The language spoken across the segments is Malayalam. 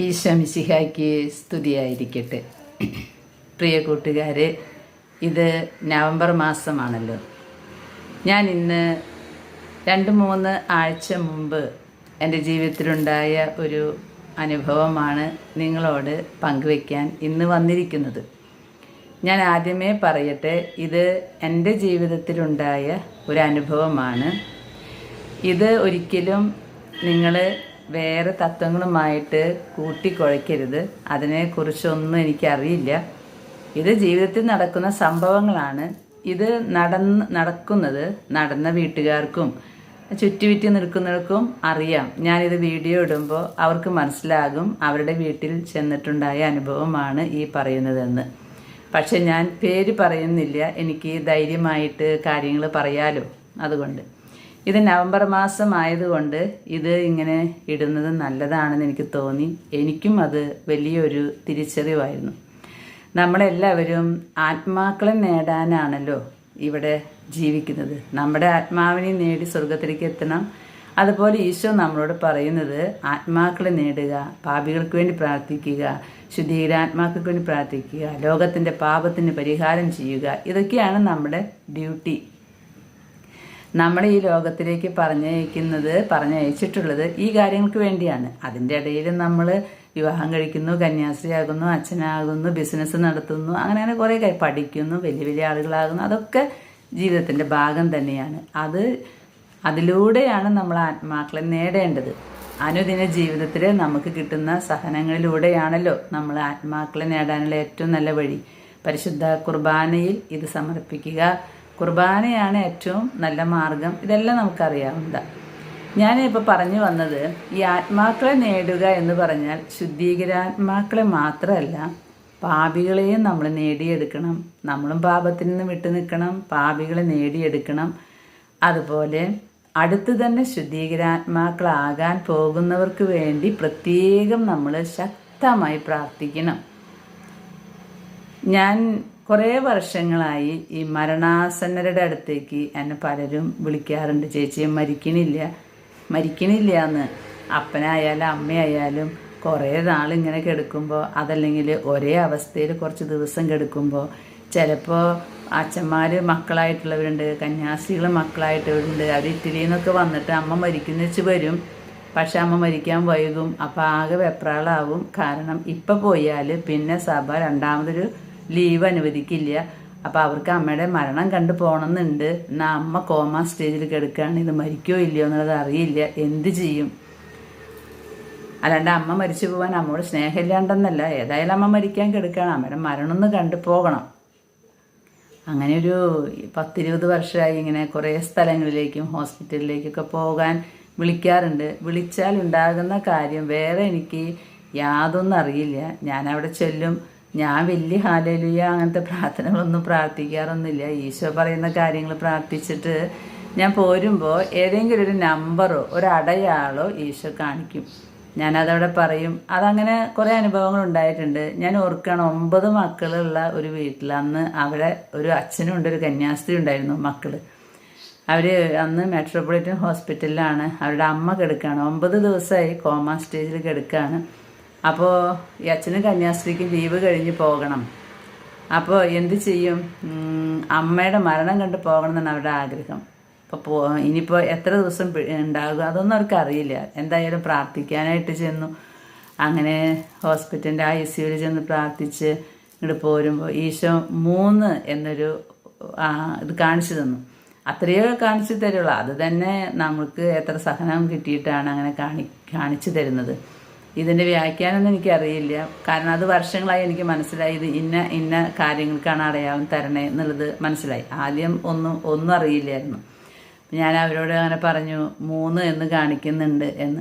ഈശോമിശിഹായ്ക്ക് സ്തുതിയായിരിക്കട്ടെ. പ്രിയ കൂട്ടുകാരെ ഇത് നവംബർ മാസമാണല്ലോ. ഞാൻ ഇന്ന് രണ്ട് മൂന്ന് ആഴ്ച മുമ്പ് എന്റെ ജീവിതത്തിലുണ്ടായ ഒരു അനുഭവമാണ് നിങ്ങളോട് പങ്കുവയ്ക്കാൻ ഇന്ന് വന്നിരിക്കുന്നത്. ഞാൻ ആദ്യമേ പറയട്ടെ ഇത് എന്റെ ജീവിതത്തിലുണ്ടായ ഒരു അനുഭവമാണ്. ഇത് ഒരിക്കലും നിങ്ങൾ വേറെ തത്വങ്ങളുമായിട്ട് കൂട്ടിക്കുഴയ്ക്കരുത്. അതിനെക്കുറിച്ചൊന്നും എനിക്കറിയില്ല. ഇത് ജീവിതത്തിൽ നടക്കുന്ന സംഭവങ്ങളാണ്. ഇത് നടന്ന് നടക്കുന്നത് നടന്ന വീട്ടുകാർക്കും ചുറ്റുവിറ്റി നിൽക്കുന്നവർക്കും അറിയാം. ഞാനിത് വീഡിയോ ഇടുമ്പോൾ അവർക്ക് മനസ്സിലാകും അവരുടെ വീട്ടിൽ ചെന്നിട്ടുണ്ടായ അനുഭവമാണ് ഈ പറയുന്നതെന്ന്. പക്ഷെ ഞാൻ പേര് പറയുന്നില്ല. എനിക്ക് ധൈര്യമായിട്ട് കാര്യങ്ങൾ പറയാലോ. അതുകൊണ്ട് ഇത് നവംബർ മാസം ആയതുകൊണ്ട് ഇത് ഇങ്ങനെ ഇടുന്നത് നല്ലതാണെന്ന് എനിക്ക് തോന്നി. എനിക്കും അത് വലിയൊരു തിരിച്ചറിവായിരുന്നു. നമ്മളെല്ലാവരും ആത്മാക്കളെ നേടാനാണല്ലോ ഇവിടെ ജീവിക്കുന്നത്. നമ്മുടെ ആത്മാവിനെ നേടി സ്വർഗത്തിലേക്ക് എത്തണം. അതുപോലെ ഈശോ നമ്മളോട് പറയുന്നത് ആത്മാക്കളെ നേടുക പാപികൾക്ക് വേണ്ടി പ്രാർത്ഥിക്കുക ശുദ്ധീകരാത്മാക്കൾക്ക് വേണ്ടി പ്രാർത്ഥിക്കുക ലോകത്തിന്റെ പാപത്തിന് പരിഹാരം ചെയ്യുക ഇതൊക്കെയാണ് നമ്മുടെ ഡ്യൂട്ടി. നമ്മളെ ഈ ലോകത്തിലേക്ക് പറഞ്ഞയക്കുന്നത് പറഞ്ഞയച്ചിട്ടുള്ളത് ഈ കാര്യങ്ങൾക്ക് വേണ്ടിയാണ്. അതിന്റെ ഇടയിൽ നമ്മൾ വിവാഹം കഴിക്കുന്നു കന്യാസ്ത്രീയാകുന്നു അച്ഛനാകുന്നു ബിസിനസ് നടത്തുന്നു അങ്ങനെ അങ്ങനെ കുറേ കാര്യം പഠിക്കുന്നു വലിയ വലിയ ആളുകളാകുന്നു. അതൊക്കെ ജീവിതത്തിന്റെ ഭാഗം തന്നെയാണ്. അത് അതിലൂടെയാണ് നമ്മൾ ആത്മാക്കളെ നേടേണ്ടത്. അനുദിന ജീവിതത്തിൽ നമുക്ക് കിട്ടുന്ന സഹനങ്ങളിലൂടെയാണല്ലോ നമ്മൾ ആത്മാക്കളെ നേടാനുള്ള ഏറ്റവും നല്ല വഴി. പരിശുദ്ധ കുർബാനയിൽ ഇത് സമർപ്പിക്കുക. കുർബാനയാണ് ഏറ്റവും നല്ല മാർഗം. ഇതെല്ലാം നമുക്കറിയാവുന്നതാണ് ഞാനിപ്പോൾ പറഞ്ഞു വന്നത് ഈ ആത്മാക്കളെ നേടുക എന്ന് പറഞ്ഞാൽ ശുദ്ധീകരാത്മാക്കളെ മാത്രമല്ല പാപികളെയും നമ്മൾ നേടിയെടുക്കണം നമ്മളും പാപത്തിൽ നിന്ന് വിട്ടു നിൽക്കണം പാപികളെ നേടിയെടുക്കണം. അതുപോലെ അടുത്ത് തന്നെ ശുദ്ധീകരാത്മാക്കളാകാൻ പോകുന്നവർക്ക് വേണ്ടി പ്രത്യേകം നമ്മൾ ശക്തമായി പ്രാർത്ഥിക്കണം. ഞാൻ കുറേ വർഷങ്ങളായി ഈ മരണാസന്നരുടെ അടുത്തേക്ക് എന്നെ പലരും വിളിക്കാറുണ്ട്. ചേച്ചിയെ മരിക്കണില്ല മരിക്കണില്ല എന്ന്. അപ്പനായാലും അമ്മയായാലും കുറേ നാളിങ്ങനെ കിടക്കുമ്പോൾ അതല്ലെങ്കിൽ ഒരേ അവസ്ഥയിൽ കുറച്ച് ദിവസം കിടക്കുമ്പോൾ ചിലപ്പോൾ അച്ഛന്മാർ മക്കളായിട്ടുള്ളവരുണ്ട് കന്യാസികൾ മക്കളായിട്ടുള്ളവരുണ്ട്. അവർ ഇറ്റലിയിൽ നിന്നൊക്കെ വന്നിട്ട് അമ്മ മരിക്കുന്ന വെച്ച് വരും. പക്ഷെ അമ്മ മരിക്കാൻ വൈകും. അപ്പോൾ ആകെ വെപ്രാളാവും. കാരണം ഇപ്പം പോയാൽ പിന്നെ സഭ രണ്ടാമതൊരു ലീവ് അനുവദിക്കില്ല. അപ്പോൾ അവർക്ക് അമ്മയുടെ മരണം കണ്ടു പോകണമെന്നുണ്ട്. എന്നാൽ അമ്മ കോമ സ്റ്റേജിൽ കിടക്കുകയാണ് ഇത് മരിക്കോ ഇല്ലയോ എന്നുള്ളത് അറിയില്ല. എന്ത് ചെയ്യും? അല്ലാണ്ട് അമ്മ മരിച്ചു പോകാൻ അമ്മയോട് സ്നേഹമില്ലാണ്ടെന്നല്ല. ഏതായാലും അമ്മ മരിക്കാൻ കിടക്കുകയാണ്. അമ്മയുടെ മരണം ഒന്ന് കണ്ടു പോകണം. അങ്ങനെ ഒരു പത്തിരുപത് വർഷമായി ഇങ്ങനെ കുറേ സ്ഥലങ്ങളിലേക്കും ഹോസ്പിറ്റലിലേക്കൊക്കെ പോകാൻ വിളിക്കാറുണ്ട്. വിളിച്ചാൽ ഉണ്ടാകുന്ന കാര്യം വേറെ എനിക്ക് യാതൊന്നും അറിയില്ല. ഞാൻ അവിടെ ചെല്ലും. ഞാൻ വലിയ ഹാലലുയ അങ്ങനത്തെ പ്രാർത്ഥനകളൊന്നും പ്രാർത്ഥിക്കാറൊന്നുമില്ല. ഈശോ പറയുന്ന കാര്യങ്ങൾ പ്രാർത്ഥിച്ചിട്ട് ഞാൻ പോരുമ്പോൾ ഏതെങ്കിലും ഒരു നമ്പറോ ഒരു അടയാളോ ഈശോ കാണിക്കും. ഞാനതവിടെ പറയും. അതങ്ങനെ കുറേ അനുഭവങ്ങൾ ഉണ്ടായിട്ടുണ്ട്. ഞാൻ ഓർക്കുകയാണ് ഒമ്പത് മക്കളുള്ള ഒരു വീട്ടിൽ അന്ന് അവിടെ ഒരു അച്ഛനും ഉണ്ട് ഒരു കന്യാസ്ത്രീ ഉണ്ടായിരുന്നു മക്കൾ അവർ അന്ന് മെട്രോപൊളിറ്റൻ ഹോസ്പിറ്റലിലാണ്. അവരുടെ അമ്മ കിടക്കുകയാണ്. ഒമ്പത് ദിവസമായി കോമ സ്റ്റേജിൽ കിടക്കുകയാണ്. അപ്പോൾ ഈ അച്ഛനും കന്യാസ്ത്രീക്കും ലീവ് കഴിഞ്ഞ് പോകണം. അപ്പോൾ എന്ത് ചെയ്യും? അമ്മയുടെ മരണം കണ്ട് പോകണം എന്നാണ് അവരുടെ ആഗ്രഹം. അപ്പോൾ ഇനിയിപ്പോൾ എത്ര ദിവസം ഉണ്ടാകും? അതൊന്നും അവർക്ക് അറിയില്ല. എന്തായാലും പ്രാർത്ഥിക്കാനായിട്ട് ചെന്നു. അങ്ങനെ ഹോസ്പിറ്റലിന്റെ ഐ സിയുവിൽ ചെന്ന് പ്രാർത്ഥിച്ച് ഇങ്ങോട്ട് പോരുമ്പോൾ ഈശോ മൂന്ന് എന്നൊരു ഇത് കാണിച്ചു തന്നു. അത്രയോ കാണിച്ചു തരുള്ളൂ. അത് തന്നെ നമുക്ക് എത്ര സഹനം കിട്ടിയിട്ടാണ് അങ്ങനെ കാണി കാണിച്ചു തരുന്നത്. ഇതിന്റെ വ്യാഖ്യാനം എനിക്കറിയില്ല. കാരണം അത് വർഷങ്ങളായി എനിക്ക് മനസ്സിലായി. ഇത് ഇന്ന ഇന്ന കാര്യങ്ങൾക്കാണ് അടയാളം തരണേ എന്നുള്ളത് മനസ്സിലായി. ആദ്യം ഒന്നും ഒന്നും അറിയില്ലായിരുന്നു. ഞാൻ അവരോട് അങ്ങനെ പറഞ്ഞു മൂന്ന് എന്ന് കാണിക്കുന്നുണ്ട് എന്ന്.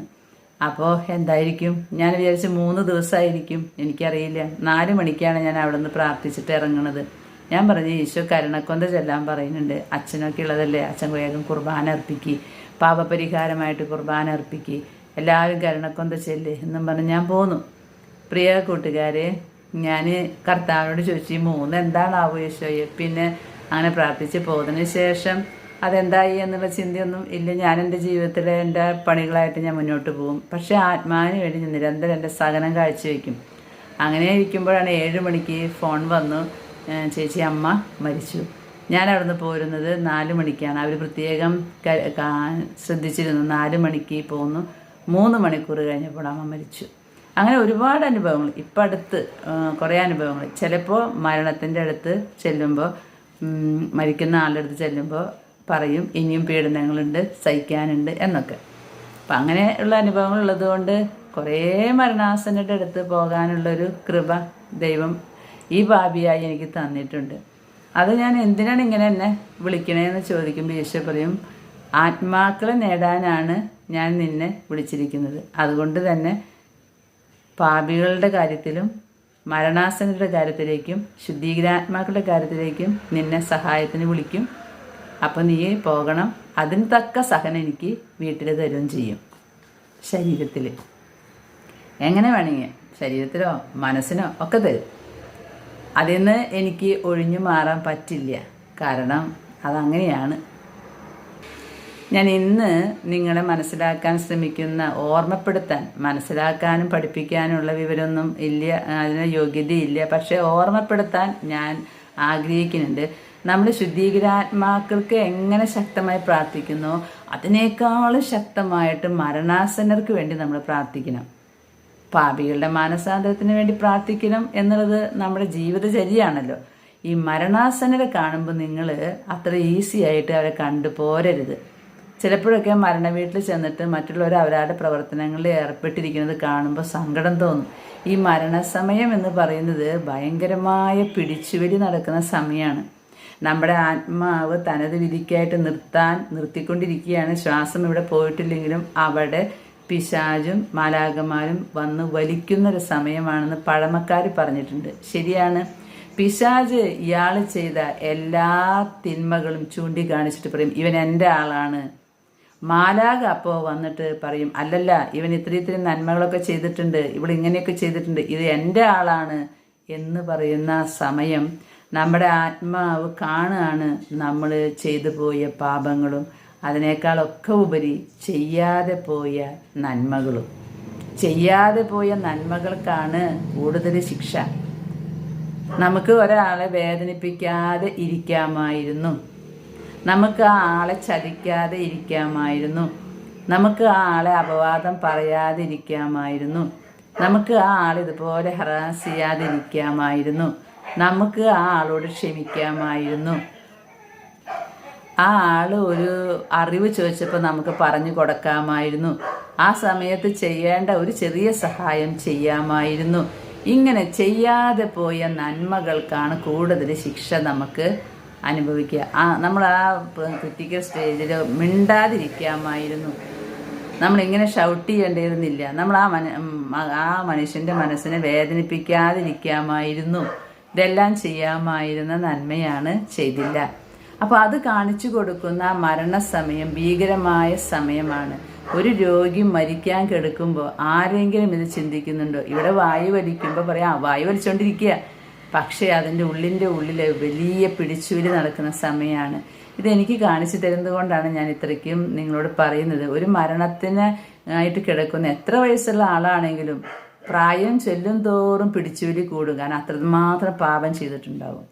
അപ്പോൾ എന്തായിരിക്കും? ഞാൻ വിചാരിച്ച് മൂന്ന് ദിവസമായിരിക്കും. എനിക്കറിയില്ല. നാല് മണിക്കാണ് ഞാൻ അവിടെ നിന്ന് പ്രാർത്ഥിച്ചിട്ട് ഇറങ്ങണത്. ഞാൻ പറഞ്ഞു ഈശോ കരുണക്കൊന്ത ചെല്ലാൻ പറയുന്നുണ്ട്. അച്ഛനൊക്കെ ഉള്ളതല്ലേ? അച്ഛൻ വേഗം കുർബാന അർപ്പിക്കുക പാപപരിഹാരമായിട്ട് കുർബാന അർപ്പിക്കി. എല്ലാവരും കരുണക്കൊന്ത ചെല്ല് എന്നും പറഞ്ഞ് ഞാൻ പോന്നു. പ്രിയ കൂട്ടുകാരെ ഞാൻ കർത്താവിനോട് ചോദിച്ചു ഈ മൂന്ന് എന്താണാവോ യേശോയെ പിന്നെ അങ്ങനെ പ്രാർത്ഥിച്ച് പോയതിന് ശേഷം അതെന്തായി എന്നുള്ള ചിന്തയൊന്നും ഇല്ല. ഞാൻ എന്റെ ജീവിതത്തിലെ എന്റെ പണികളായിട്ട് ഞാൻ മുന്നോട്ട് പോകും. പക്ഷേ ആത്മാവിന് വേണ്ടി ഞാൻ നിരന്തരം എന്റെ സഹനം കാഴ്ചവെക്കും അങ്ങനെ ഇരിക്കുമ്പോഴാണ് ഏഴ് മണിക്ക് ഫോൺ വന്നു. ചേച്ചി അമ്മ മരിച്ചു. ഞാൻ അവിടുന്ന് പോരുന്നത് നാല് മണിക്കാണ്. അവർ പ്രത്യേകം ശ്രദ്ധിച്ചിരുന്നു. നാല് മണിക്ക് പോന്നു. മൂന്ന് മണിക്കൂർ കഴിഞ്ഞപ്പോൾ അമ്മ മരിച്ചു. അങ്ങനെ ഒരുപാട് അനുഭവങ്ങൾ. ഇപ്പം അടുത്ത് കുറേ അനുഭവങ്ങൾ. ചിലപ്പോൾ മരണത്തിന്റെ അടുത്ത് ചെല്ലുമ്പോൾ മരിക്കുന്ന ആളുടെ അടുത്ത് ചെല്ലുമ്പോൾ പറയും ഇനിയും പീഡനങ്ങളുണ്ട് സഹിക്കാനുണ്ട് എന്നൊക്കെ. അപ്പം അങ്ങനെയുള്ള അനുഭവങ്ങൾ ഉള്ളതുകൊണ്ട് കുറേ മരണാസനയുടെ അടുത്ത് പോകാനുള്ളൊരു കൃപ ദൈവം ഈ ഭാവിയായി എനിക്ക് തന്നിട്ടുണ്ട്. അത് ഞാൻ എന്തിനാണ് ഇങ്ങനെ എന്നെ വിളിക്കണേന്ന് ചോദിക്കുമ്പോൾ ഈശോ പറയും ആത്മാക്കളെ നേടാനാണ് ഞാൻ നിന്നെ വിളിച്ചിരിക്കുന്നത്. അതുകൊണ്ട് തന്നെ പാപികളുടെ കാര്യത്തിലും മരണാസനരുടെ കാര്യത്തിലേക്കും ശുദ്ധീകരാത്മാക്കളുടെ കാര്യത്തിലേക്കും നിന്നെ സഹായത്തിന് വിളിക്കും. അപ്പം നീ പോകണം. അതിന് തക്ക സഹനം എനിക്ക് വീട്ടിൽ തരുകയും ചെയ്യും ശരീരത്തിൽ എങ്ങനെ വേണമെങ്കിൽ? ശരീരത്തിലോ മനസ്സിനോ ഒക്കെ തരും. അതിൽ നിന്ന് എനിക്ക് ഒഴിഞ്ഞു മാറാൻ പറ്റില്ല. കാരണം അതങ്ങനെയാണ്. ഞാൻ ഇന്ന് നിങ്ങളെ മനസ്സിലാക്കാൻ ശ്രമിക്കുന്ന ഓർമ്മപ്പെടുത്താൻ മനസ്സിലാക്കാനും പഠിപ്പിക്കാനുള്ള വിവരമൊന്നും ഇല്ല അതിന് യോഗ്യതയില്ല. പക്ഷേ ഓർമ്മപ്പെടുത്താൻ ഞാൻ ആഗ്രഹിക്കുന്നുണ്ട്. നമ്മൾ ശുദ്ധീകരാത്മാക്കൾക്ക് എങ്ങനെ ശക്തമായി പ്രാർത്ഥിക്കുന്നോ? അതിനേക്കാളും ശക്തമായിട്ട് മരണാസന്നർക്ക് വേണ്ടി നമ്മൾ പ്രാർത്ഥിക്കണം. പാപികളുടെ മാനസാന്തരത്തിന് വേണ്ടി പ്രാർത്ഥിക്കണം എന്നുള്ളത് നമ്മുടെ ജീവിതചര്യയാണല്ലോ. ഈ മരണാസനരെ കാണുമ്പോൾ നിങ്ങൾ അത്ര ഈസി ആയിട്ട് അവരെ കണ്ടു പോരരുത്. ചിലപ്പോഴൊക്കെ മരണ വീട്ടിൽ ചെന്നിട്ട് മറ്റുള്ളവർ അവരുടെ പ്രവർത്തനങ്ങളിൽ ഏർപ്പെട്ടിരിക്കുന്നത് കാണുമ്പോൾ സങ്കടം തോന്നും. ഈ മരണസമയം എന്ന് പറയുന്നത് ഭയങ്കരമായ പിടിച്ചുവലി നടക്കുന്ന സമയമാണ്. നമ്മുടെ ആത്മാവ് തനത് വിധിക്കായിട്ട് നിർത്താൻ നിർത്തിക്കൊണ്ടിരിക്കുകയാണ്. ശ്വാസം ഇവിടെ പോയിട്ടില്ലെങ്കിലും അവിടെ പിശാചും മാലാകമാരും വന്ന് വലിക്കുന്നൊരു സമയമാണെന്ന് പഴമക്കാർ പറഞ്ഞിട്ടുണ്ട്. ശരിയാണ്. പിശാജ് ഇയാൾ ചെയ്ത എല്ലാ തിന്മകളും ചൂണ്ടിക്കാണിച്ചിട്ട് പറയും ഇവൻ എന്റെ ആളാണ്. മാലാക അപ്പോൾ വന്നിട്ട് പറയും അല്ലല്ല ഇവൻ ഇത്ര ഇത്രയും നന്മകളൊക്കെ ചെയ്തിട്ടുണ്ട് ഇവൾ ഇങ്ങനെയൊക്കെ ചെയ്തിട്ടുണ്ട് ഇത് എന്റെ ആളാണ് എന്ന് പറയുന്ന സമയം നമ്മുടെ ആത്മാവ് കാണുകയാണ് നമ്മൾ ചെയ്തു പോയ പാപങ്ങളും അതിനേക്കാളൊക്കെ ഉപരി ചെയ്യാതെ പോയ നന്മകളും. ചെയ്യാതെ പോയ നന്മകൾക്കാണ് കൂടുതൽ ശിക്ഷ. നമുക്ക് ഒരാളെ വേദനിപ്പിക്കാതെ ഇരിക്കാമായിരുന്നു. നമുക്ക് ആ ആളെ ചതിക്കാതെ ഇരിക്കാമായിരുന്നു. നമുക്ക് ആ ആളെ അപവാദം പറയാതെ ഇരിക്കാമായിരുന്നു നമുക്ക് ആ ആൾ ഇതുപോലെ ഹറാസ് ചെയ്യാതിരിക്കാമായിരുന്നു. നമുക്ക് ആ ആളോട് ക്ഷമിക്കാമായിരുന്നു. ആ ആൾ ഒരു അറിവ് ചോദിച്ചപ്പോൾ നമുക്ക് പറഞ്ഞു കൊടുക്കാമായിരുന്നു. ആ സമയത്ത് ചെയ്യേണ്ട ഒരു ചെറിയ സഹായം ചെയ്യാമായിരുന്നു. ഇങ്ങനെ ചെയ്യാതെ പോയ നന്മകൾക്കാണ് കൂടുതൽ ശിക്ഷ നമുക്ക് അനുഭവിക്കുക. ആ നമ്മൾ ആ ക്രിറ്റിക്കൽ സ്റ്റേജിൽ മിണ്ടാതിരിക്കാമായിരുന്നു. നമ്മളിങ്ങനെ ഷൗട്ട് ചെയ്യേണ്ടിയിരുന്നില്ല. നമ്മൾ ആ മന ആ- മനുഷ്യന്റെ മനസ്സിനെ വേദനിപ്പിക്കാതിരിക്കാമായിരുന്നു. ഇതെല്ലാം ചെയ്യാമായിരുന്ന നന്മയാണ് ചെയ്തില്ല. അപ്പോൾ അത് കാണിച്ചു കൊടുക്കുന്ന മരണസമയം ഭീകരമായ സമയമാണ്. ഒരു രോഗി മരിക്കാൻ കിടക്കുമ്പോൾ ആരെങ്കിലും ഇത് ചിന്തിക്കുന്നുണ്ടോ? ഇവിടെ വായു വലിക്കുമ്പോൾ പറയാം "ആ, വായു വലിച്ചുകൊണ്ടിരിക്കുക പക്ഷേ അതിന്റെ ഉള്ളിന്റെ ഉള്ളിൽ വലിയ പിടിച്ചുവിലി നടക്കുന്ന സമയമാണ് ഇതെനിക്ക് കാണിച്ചു തരുന്നത് കൊണ്ടാണ് ഞാൻ ഇത്രയ്ക്കും നിങ്ങളോട് പറയുന്നത്. ഒരു മരണത്തിന് ആയിട്ട് കിടക്കുന്ന എത്ര വയസ്സുള്ള ആളാണെങ്കിലും പ്രായം ചെല്ലും തോറും പിടിച്ചുവിലി കൂടും. കാരണം അത്രമാത്രം പാപം ചെയ്തിട്ടുണ്ടാവും.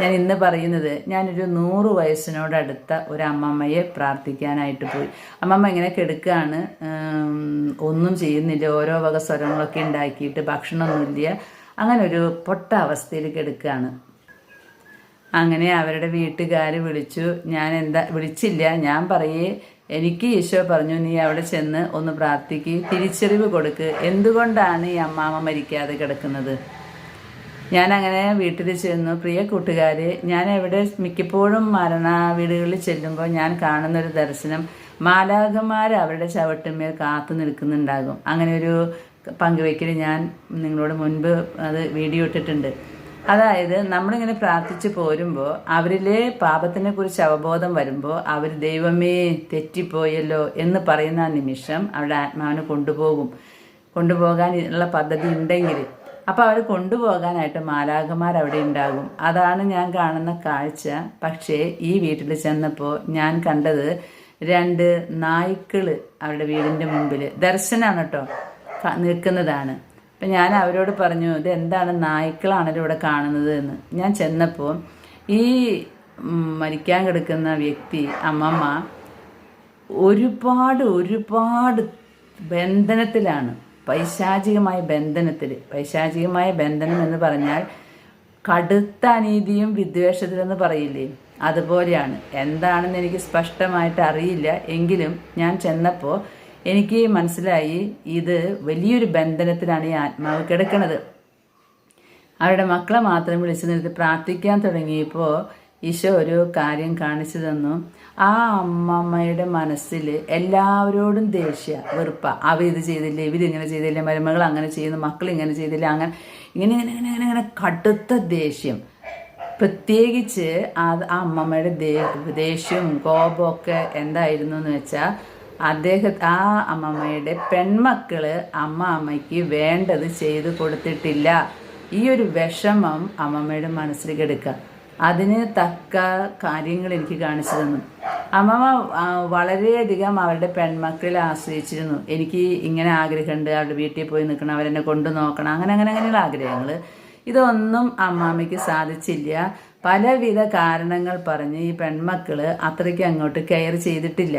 ഞാൻ ഇന്ന് പറയുന്നത് ഞാനൊരു നൂറ് വയസ്സിനോടടുത്ത ഒരു അമ്മമ്മയെ പ്രാർത്ഥിക്കാനായിട്ട് പോയി. അമ്മമ്മ ഇങ്ങനെ കിടക്കുകയാണ് ഒന്നും ചെയ്യുന്നില്ല. ഓരോ വക സ്വരങ്ങളൊക്കെ ഉണ്ടാക്കിയിട്ട് ഭക്ഷണമൊന്നുമില്ല അങ്ങനെ ഒരു പൊട്ട അവസ്ഥയിൽ കിടക്കുകയാണ് അങ്ങനെ അവരുടെ വീട്ടുകാർ വിളിച്ചു ഞാൻ എന്താ? വിളിച്ചില്ല. ഞാൻ പറയേ എനിക്ക് ഈശോ പറഞ്ഞു നീ അവിടെ ചെന്ന് ഒന്ന് പ്രാർത്ഥിക്ക് തിരിച്ചറിവ് കൊടുക്ക്. എന്തുകൊണ്ടാണ് ഈ അമ്മാമ്മ മരിക്കാതെ കിടക്കുന്നത്? ഞാൻ അങ്ങനെ വീട്ടിൽ ചെന്നു. പ്രിയ കൂട്ടുകാരെ ഞാൻ എവിടെ? മിക്കപ്പോഴും മരണ വീടുകളിൽ ചെല്ലുമ്പോൾ ഞാൻ കാണുന്ന ഒരു ദർശനം മാലാകന്മാർ അവരുടെ ചവിട്ടുമേൽ കാത്തു നിൽക്കുന്നുണ്ടാകും. അങ്ങനെ ഒരു പങ്കുവയ്ക്കൽ ഞാൻ നിങ്ങളോട് മുൻപ് അത് വീഡിയോ ഇട്ടിട്ടുണ്ട്. അതായത് നമ്മളിങ്ങനെ പ്രാർത്ഥിച്ചു പോരുമ്പോൾ അവരിലെ പാപത്തിനെ കുറിച്ച് അവബോധം വരുമ്പോൾ അവർ ദൈവമേ തെറ്റിപ്പോയല്ലോ എന്ന് പറയുന്ന നിമിഷം അവരുടെ ആത്മാവിനെ കൊണ്ടുപോകും. കൊണ്ടുപോകാൻ ഉള്ള പദ്ധതി ഉണ്ടെങ്കിൽ അപ്പോൾ അവർ കൊണ്ടുപോകാനായിട്ട് മാലാഖമാർ അവിടെ ഉണ്ടാകും. അതാണ് ഞാൻ കാണുന്ന കാഴ്ച. പക്ഷേ ഈ വീട്ടിൽ ചെന്നപ്പോൾ ഞാൻ കണ്ടത് രണ്ട് നായ്ക്കൾ അവരുടെ വീടിന്റെ മുമ്പിൽ ദർശനമാണ് കേട്ടോ. നിൽക്കുന്നതാണ്. അപ്പം ഞാൻ അവരോട് പറഞ്ഞു ഇത് എന്താണ് നായ്ക്കളാണല്ലോ ഇവിടെ കാണുന്നത് എന്ന് ഞാൻ ചെന്നപ്പോൾ ഈ മരിക്കാൻ കിടക്കുന്ന വ്യക്തി അമ്മമ്മ ഒരുപാട് ഒരുപാട് ബന്ധനത്തിലാണ്. പൈശാചികമായ ബന്ധനത്തിൽ പൈശാചികമായ ബന്ധനം എന്ന് പറഞ്ഞാൽ കടുത്ത അനീതിയും വിദ്വേഷത്തിലെന്ന് പറയില്ലേ? അതുപോലെയാണ്. എന്താണെന്ന് എനിക്ക് സ്പഷ്ടമായിട്ട് അറിയില്ല. എങ്കിലും ഞാൻ ചെന്നപ്പോൾ എനിക്ക് മനസ്സിലായി ഇത് വലിയൊരു ബന്ധനത്തിലാണ് ഈ ആത്മാവ് കിടക്കുന്നത് അവരുടെ മക്കളെ മാത്രം വിളിച്ചു നിർത്തി പ്രാർത്ഥിക്കാൻ തുടങ്ങിയപ്പോൾ ഈശോ ഒരു കാര്യം കാണിച്ചു തന്നു. ആ അമ്മമ്മയുടെ മനസ്സിൽ എല്ലാവരോടും ദേഷ്യ വെറുപ്പ. അവ ഇത് ചെയ്തില്ല ഇവരിങ്ങനെ ചെയ്തില്ല മരുമകൾ അങ്ങനെ ചെയ്യുന്നു മക്കൾ ഇങ്ങനെ ചെയ്തില്ല അങ്ങനെ ഇങ്ങനെ ഇങ്ങനെ ഇങ്ങനെ ഇങ്ങനെ ഇങ്ങനെ കടുത്ത ദേഷ്യം. പ്രത്യേകിച്ച് ആ അമ്മമ്മയുടെ ദേഷ്യവും കോപമൊക്കെ എന്തായിരുന്നു എന്ന് വെച്ചാൽ അദ്ദേഹം ആ അമ്മമ്മയുടെ പെൺമക്കൾ അമ്മ അമ്മയ്ക്ക് വേണ്ടത് ചെയ്തു കൊടുത്തിട്ടില്ല. ഈ ഒരു വിഷമം അമ്മമ്മയുടെ മനസ്സിൽ കിടക്കുക അതിന് തക്ക കാര്യങ്ങൾ എനിക്ക് കാണിച്ചു തന്നു. അമ്മമ്മ വളരെയധികം അവരുടെ പെൺമക്കളെ ആശ്രയിച്ചിരുന്നു. എനിക്ക് ഇങ്ങനെ ആഗ്രഹമുണ്ട് അവരുടെ വീട്ടിൽ പോയി നിൽക്കണം അവരെന്നെ കൊണ്ടു നോക്കണം അങ്ങനെ അങ്ങനെ അങ്ങനെയുള്ള ആഗ്രഹങ്ങൾ ഇതൊന്നും അമ്മാമ്മയ്ക്ക് സാധിച്ചില്ല. പലവിധ കാരണങ്ങൾ പറഞ്ഞ് ഈ പെൺമക്കൾ അത്രയ്ക്ക് അങ്ങോട്ട് കെയർ ചെയ്തിട്ടില്ല.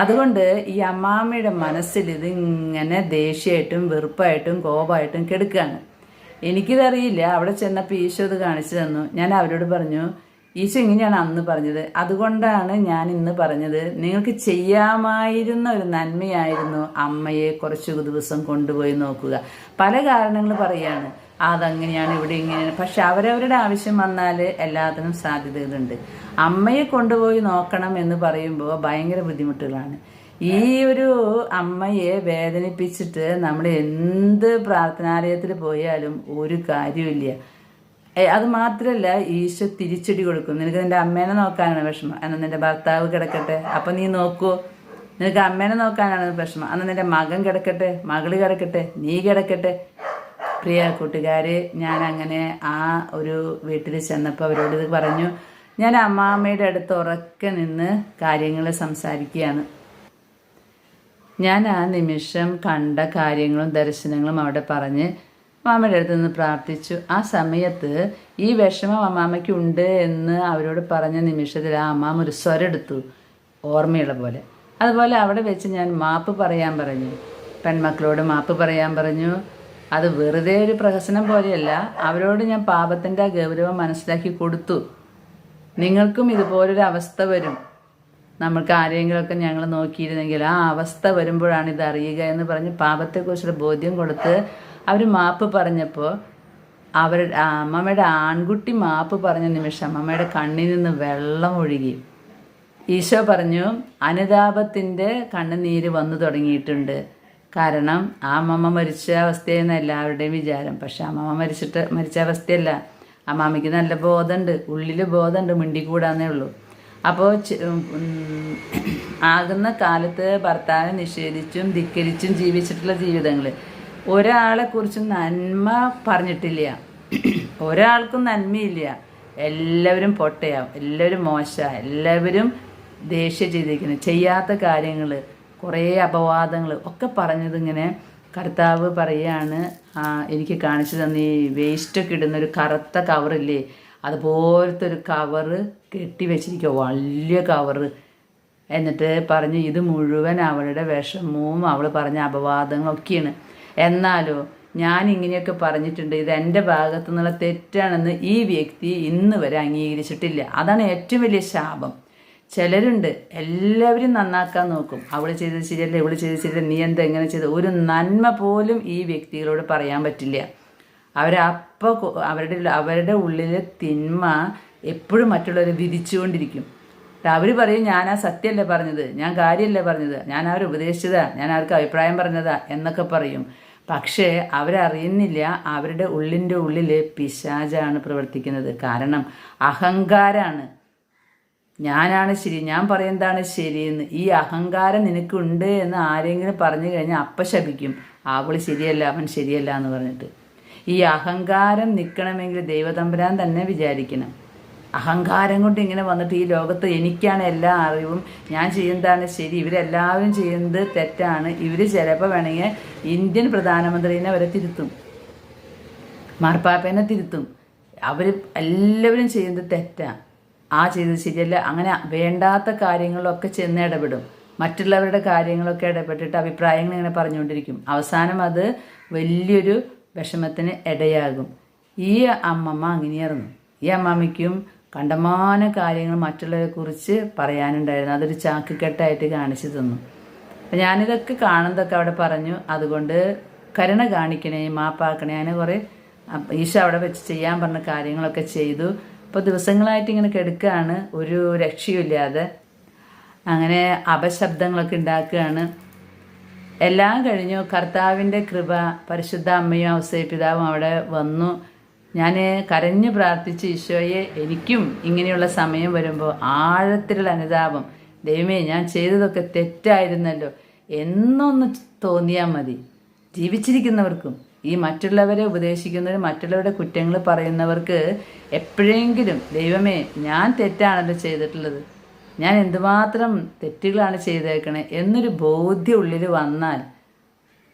അതുകൊണ്ട് ഈ അമ്മാമ്മയുടെ മനസ്സിൽ ഇതിങ്ങനെ ദേഷ്യമായിട്ടും വെറുപ്പായിട്ടും കോപമായിട്ടും കെടുക്കുകയാണ്. എനിക്കിതറിയില്ല അവിടെ ചെന്നപ്പോൾ ഈശോ ഇത് കാണിച്ചു തന്നു. ഞാൻ അവരോട് പറഞ്ഞു ഈശോ ഇങ്ങനെയാണ് അന്ന് പറഞ്ഞത്. അതുകൊണ്ടാണ് ഞാൻ ഇന്ന് പറഞ്ഞത്. നിങ്ങൾക്ക് ചെയ്യാമായിരുന്ന ഒരു നന്മയായിരുന്നു അമ്മയെ കുറച്ച് ദിവസം കൊണ്ടുപോയി നോക്കുക. പല കാരണങ്ങൾ പറയാണ് അതങ്ങനെയാണ് ഇവിടെ ഇങ്ങനെയാണ്. പക്ഷെ അവരവരുടെ ആവശ്യം വന്നാൽ എല്ലാത്തിനും സാധ്യതകളുണ്ട്. അമ്മയെ കൊണ്ടുപോയി നോക്കണം എന്ന് പറയുമ്പോൾ ഭയങ്കര ബുദ്ധിമുട്ടുകളാണ്. ഈ ഒരു അമ്മയെ വേദനിപ്പിച്ചിട്ട് നമ്മൾ എന്ത് പ്രാർത്ഥനാലയത്തിൽ പോയാലും ഒരു കാര്യമില്ല അത് മാത്രല്ല ഈശോ തിരിച്ചടി കൊടുക്കും. നിനക്ക് നിന്റെ അമ്മേനെ നോക്കാനാണ് വിഷമം. എന്നാൽ നിന്റെ ഭർത്താവ് കിടക്കട്ടെ? അപ്പൊ നീ നോക്കൂ. നിനക്ക് അമ്മേനെ നോക്കാനാണ് വിഷമം. അന്ന് നിന്റെ മകൻ കിടക്കട്ടെ? മകൾ കിടക്കട്ടെ? നീ കിടക്കട്ടെ? പ്രിയ കൂട്ടുകാരെ ഞാൻ അങ്ങനെ ആ ഒരു വീട്ടിൽ ചെന്നപ്പോൾ അവരോട് ഇത് പറഞ്ഞു ഞാൻ അമ്മാമ്മയുടെ അടുത്ത് ഉറക്കെ നിന്ന് കാര്യങ്ങൾ സംസാരിക്കുകയാണ് ഞാൻ ആ നിമിഷം കണ്ട കാര്യങ്ങളും ദർശനങ്ങളും അവിടെ പറഞ്ഞ് അമ്മാമ്മയുടെ അടുത്ത് നിന്ന് പ്രാർത്ഥിച്ചു. ആ സമയത്ത് ഈ വിഷമം അമ്മാമ്മയ്ക്ക് ഉണ്ട് എന്ന് അവരോട് പറഞ്ഞ നിമിഷത്തിൽ ആ അമ്മാമ്മ ഒരു സ്വരെടുത്തു ഓർമ്മയുള്ള പോലെ. അതുപോലെ അവിടെ വെച്ച് ഞാൻ മാപ്പ് പറയാൻ പറഞ്ഞു. പെൺമക്കളോട് മാപ്പ് പറയാൻ പറഞ്ഞു. അത് വെറുതെ ഒരു പ്രഹസനം പോലെയല്ല. അവരോട് ഞാൻ പാപത്തിന്റെ ആ ഗൗരവം മനസ്സിലാക്കി കൊടുത്തു. നിങ്ങൾക്കും ഇതുപോലൊരു അവസ്ഥ വരും. നമ്മൾക്ക് ആരെങ്കിലുമൊക്കെ ഞങ്ങൾ നോക്കിയിരുന്നെങ്കിൽ ആ അവസ്ഥ വരുമ്പോഴാണ് ഇത് അറിയുക എന്ന് പറഞ്ഞ് പാപത്തെക്കുറിച്ചുള്ള ബോധ്യം കൊടുത്ത് അവർ മാപ്പ് പറഞ്ഞപ്പോൾ അവരുടെ അമ്മമ്മയുടെ ആൺകുട്ടി മാപ്പ് പറഞ്ഞ നിമിഷം അമ്മമ്മയുടെ കണ്ണിൽ നിന്ന് വെള്ളം ഒഴുകി. ഈശോ പറഞ്ഞു അനുതാപത്തിന്റെ കണ്ണുനീര് വന്നു തുടങ്ങിയിട്ടുണ്ട്. കാരണം ആ അമ്മമ്മ മരിച്ച അവസ്ഥയെന്ന് എല്ലാവരുടെയും വിചാരം. പക്ഷെ അമ്മമ്മ മരിച്ചിട്ട് മരിച്ച അവസ്ഥയല്ല. അമ്മാമ്മയ്ക്ക് നല്ല ബോധമുണ്ട്. ഉള്ളിൽ ബോധമുണ്ട്. മിണ്ടിക്കൂടാന്നേ ഉള്ളൂ. അപ്പോൾ ആകുന്ന കാലത്ത് ഭർത്താവിനെ നിഷേധിച്ചും ധിക്കരിച്ചും ജീവിച്ചിട്ടുള്ള ജീവിതങ്ങൾ ഒരാളെ കുറിച്ചും നന്മ പറഞ്ഞിട്ടില്ല. ഒരാൾക്കും നന്മയില്ല. എല്ലാവരും പൊട്ടയാവും. എല്ലാവരും മോശ എല്ലാവരും ദേഷ്യം ചെയ്തിരിക്കുന്നത് ചെയ്യാത്ത കാര്യങ്ങൾ കുറേ അപവാദങ്ങൾ ഒക്കെ പറഞ്ഞതിങ്ങനെ കർത്താവ് പറയാണ് എനിക്ക് കാണിച്ചു തന്ന ഈ വേസ്റ്റൊക്കെ ഇടുന്ന ഒരു കറുത്ത കവറില്ലേ അതുപോലത്തെ ഒരു കവറ് കെട്ടി വെച്ചിരിക്കുക വലിയ കവറ് എന്നിട്ട് പറഞ്ഞു ഇത് മുഴുവൻ അവളുടെ വിഷമവും അവൾ പറഞ്ഞ അപവാദങ്ങളൊക്കെയാണ് എന്നാലോ ഞാൻ ഇങ്ങനെയൊക്കെ പറഞ്ഞിട്ടുണ്ട് ഇത് എന്റെ ഭാഗത്തു നിന്നുള്ള തെറ്റാണെന്ന് ഈ വ്യക്തി ഇന്ന് വരെ അംഗീകരിച്ചിട്ടില്ല. അതാണ് ഏറ്റവും വലിയ ശാപം. ചിലരുണ്ട്. എല്ലാവരും നന്നാക്കാൻ നോക്കും. അവൾ ചെയ്തത് ശരിയല്ല ഇവൾ ചെയ്തത് ശരിയല്ല നീ എന്താ എങ്ങനെ ചെയ്ത്? ഒരു നന്മ പോലും ഈ വ്യക്തികളോട് പറയാൻ പറ്റില്ല. അവരപ്പോൾ അവരുടെ അവരുടെ ഉള്ളിലെ തിന്മ എപ്പോഴും മറ്റുള്ളവരെ വിധിച്ചുകൊണ്ടിരിക്കും. അവർ പറയും ഞാൻ ആ സത്യമല്ലേ പറഞ്ഞത്? ഞാൻ കാര്യമല്ലേ പറഞ്ഞത്? ഞാൻ അവരെ ഉപദേശിച്ചതാ? ഞാൻ അവർക്ക് അഭിപ്രായം പറഞ്ഞതാ? എന്നൊക്കെ പറയും. പക്ഷേ അവരറിയുന്നില്ല അവരുടെ ഉള്ളിന്റെ ഉള്ളിൽ പിശാചാണ് പ്രവർത്തിക്കുന്നത്. കാരണം അഹങ്കാരാണ്. ഞാനാണ് ശരി ഞാൻ പറയുന്നതാണ് ശരിയെന്ന് ഈ അഹങ്കാരം നിനക്കുണ്ട് എന്ന് ആരെങ്കിലും പറഞ്ഞു കഴിഞ്ഞാൽ അപ്പം ശപിക്കും. അവൾ ശരിയല്ല അവൻ ശരിയല്ല എന്ന് പറഞ്ഞിട്ട്. ഈ അഹങ്കാരം നിൽക്കണമെങ്കിൽ ദൈവതമ്പുരാൻ തന്നെ വിചാരിക്കണം. അഹങ്കാരം കൊണ്ട് ഇങ്ങനെ വന്നിട്ട് ഈ ലോകത്ത് എനിക്കാണ് എല്ലാ അറിവും. ഞാൻ ചെയ്യുന്നതാണ് ശരി ഇവരെല്ലാവരും ചെയ്യുന്നത് തെറ്റാണ്. ഇവർ ചിലപ്പോൾ വേണമെങ്കിൽ ഇന്ത്യൻ പ്രധാനമന്ത്രിനെ വരെ തിരുത്തും. മാർപ്പാപ്പേനെ തിരുത്തും. അവർ എല്ലാവരും ചെയ്യുന്നത് തെറ്റാ. ആ ചെയ്തത് ശരിയല്ല. അങ്ങനെ വേണ്ടാത്ത കാര്യങ്ങളൊക്കെ ചെന്ന് ഇടപെടും. മറ്റുള്ളവരുടെ കാര്യങ്ങളൊക്കെ ഇടപെട്ടിട്ട് അഭിപ്രായങ്ങൾ ഇങ്ങനെ പറഞ്ഞുകൊണ്ടിരിക്കും. അവസാനം അത് വലിയൊരു വിഷമത്തിന് ഇടയാകും. ഈ അമ്മമ്മ അങ്ങനെയായിരുന്നു. ഈ അമ്മമ്മയ്ക്കും കണ്ടമാന കാര്യങ്ങൾ മറ്റുള്ളവരെ കുറിച്ച് പറയാനുണ്ടായിരുന്നു. അതൊരു ചാക്കുകെട്ടായിട്ട് കാണിച്ചു തന്നു. അപ്പം ഞാനിതൊക്കെ കാണുന്നതൊക്കെ അവിടെ പറഞ്ഞു. അതുകൊണ്ട് കരുണ കാണിക്കണേ മാപ്പാക്കണേ. അങ്ങനെ കുറേ ഈശോ അവിടെ വെച്ച് ചെയ്യാൻ പറഞ്ഞ കാര്യങ്ങളൊക്കെ ചെയ്തു. അപ്പോൾ ദിവസങ്ങളായിട്ട് ഇങ്ങനെ കിടക്കുകയാണ് ഒരു രക്ഷയുമില്ലാതെ അങ്ങനെ അപശബ്ദങ്ങളൊക്കെ ഉണ്ടാക്കുകയാണ് എല്ലാം കഴിഞ്ഞു കർത്താവിന്റെ കൃപ പരിശുദ്ധ അമ്മയും ഔസേ പിതാവും അവിടെ വന്നു. ഞാൻ കരഞ്ഞു പ്രാർത്ഥിച്ച് ഈശോയെ എനിക്കും ഇങ്ങനെയുള്ള സമയം വരുമ്പോൾ ആഴത്തിലുള്ള അനുതാപം ദൈവമേ ഞാൻ ചെയ്തതൊക്കെ തെറ്റായിരുന്നല്ലോ എന്നൊന്ന് തോന്നിയാൽ മതി. ജീവിച്ചിരിക്കുന്നവർക്കും ഈ മറ്റുള്ളവരെ ഉപദേശിക്കുന്നവർ മറ്റുള്ളവരുടെ കുറ്റങ്ങൾ പറയുന്നവർക്ക് എപ്പോഴെങ്കിലും ദൈവമേ ഞാൻ തെറ്റാണല്ലോ ചെയ്തിട്ടുള്ളത്. ഞാൻ എന്തുമാത്രം തെറ്റുകളാണ് ചെയ്തേക്കണേ എന്നൊരു ബോധ്യം ഉള്ളിൽ വന്നാൽ